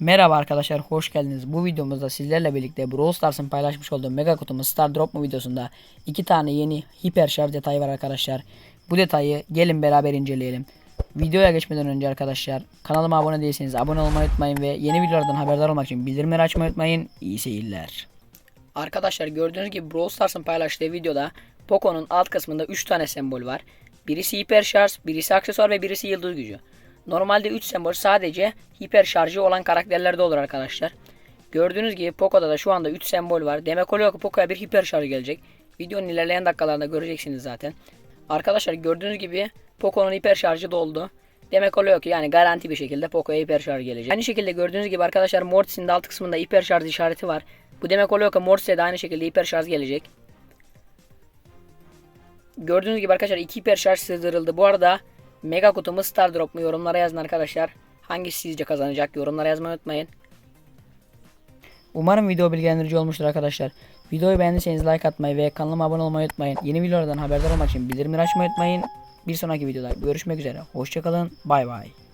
Merhaba arkadaşlar hoş geldiniz. Bu videomuzda sizlerle birlikte Brawl Stars'ın paylaşmış olduğu mega kutumuz Star Drop mu videosunda iki tane yeni hiper şarj detayı var arkadaşlar. Bu detayı gelin beraber inceleyelim. Videoya geçmeden önce arkadaşlar kanalıma abone değilseniz abone olmayı unutmayın ve yeni videolardan haberdar olmak için bildirimleri açmayı unutmayın. İyi seyirler. Arkadaşlar gördüğünüz gibi Brawl Stars'ın paylaştığı videoda Poco'nun alt kısmında 3 tane sembol var. Birisi hiper şarj, birisi aksesuar ve birisi yıldız gücü. Normalde 3 sembol sadece hiper şarjı olan karakterlerde olur arkadaşlar. Gördüğünüz gibi Poco'da da şu anda 3 sembol var. Demek oluyor ki Poco'ya bir hiper şarj gelecek. Videonun ilerleyen dakikalarında göreceksiniz zaten. Arkadaşlar gördüğünüz gibi Poco'nun hiper şarjı doldu. Demek oluyor ki yani garanti bir şekilde Poco'ya hiper şarj gelecek. Aynı şekilde gördüğünüz gibi arkadaşlar Mortis'in de alt kısmında hiper şarj işareti var. Bu demek oluyor ki Mortis'e de aynı şekilde hiper şarj gelecek. Gördüğünüz gibi arkadaşlar iki hiper şarj sığdırıldı. Bu arada mega kutumuz Star Drop mu yorumlara yazın arkadaşlar. Hangisi sizce kazanacak yorumlara yazmayı unutmayın. Umarım video bilgilendirici olmuştur arkadaşlar. Videoyu beğendiyseniz like atmayı ve kanalıma abone olmayı unutmayın. Yeni videolardan haberdar olmak için bildirimleri açmayı unutmayın. Bir sonraki videoda görüşmek üzere. Hoşçakalın. Bay bay.